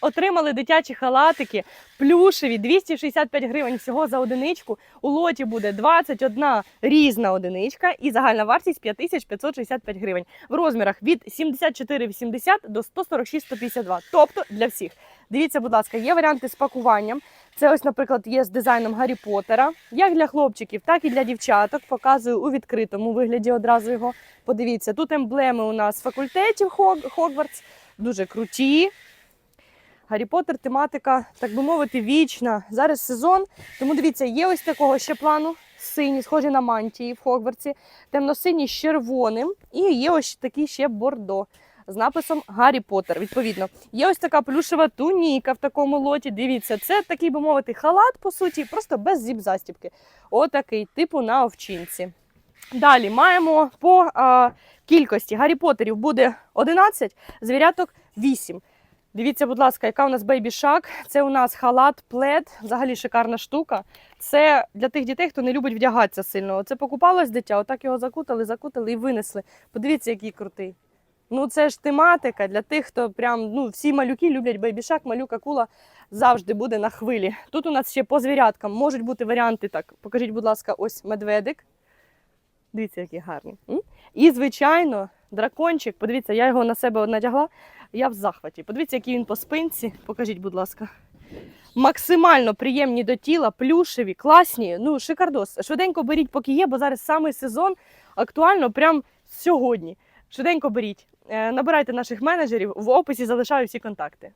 Отримали дитячі халатики, плюшеві, 265 гривень всього за одиничку. У лоті буде 21 різна одиничка і загальна вартість 5565 гривень. В розмірах від 74,80 до 146,152. Тобто для всіх. Дивіться, будь ласка, є варіанти з пакуванням. Це ось, наприклад, є з дизайном Гаррі Поттера. Як для хлопчиків, так і для дівчаток. Показую у відкритому вигляді одразу його. Подивіться, тут емблеми у нас факультетів Хогвартс, дуже круті. Гаррі Поттер, тематика, так би мовити, вічна. Зараз сезон. Тому дивіться, є ось такого ще плану. Сині, схожі на мантії в Хогвартсі, темно-сині з червоним. І є ось такі ще бордо з написом Гаррі Поттер. Відповідно, є ось така плюшева туніка в такому лоті. Дивіться, це такий би мовити халат, по суті, просто без зіп-застібки. Отакий, типу на овчинці. Далі маємо по а, кількості Гаррі Поттерів буде 11, звіряток 8. Дивіться, будь ласка, яка у нас Shark. Це у нас халат, плед, взагалі шикарна штука. Це для тих дітей, хто не любить вдягатися сильно. Це покупалось дитя, отак його закутали, закутали і винесли. Подивіться, який крутий. Ну, це ж тематика для тих, хто прям ну всі малюки люблять бейбішак, малюка кула завжди буде на хвилі. Тут у нас ще по звіряткам можуть бути варіанти. Так, покажіть, будь ласка, ось медведик. Дивіться, який гарний. І, звичайно, дракончик. Подивіться, я його на себе надягла. Я в захваті. Подивіться, який він по спинці. Покажіть, будь ласка. Максимально приємні до тіла, плюшеві, класні. Ну, шикардос. Швиденько беріть, поки є, бо зараз саме сезон актуально прямо сьогодні. Швиденько беріть. Е, Набирайте наших менеджерів, в описі залишаю всі контакти.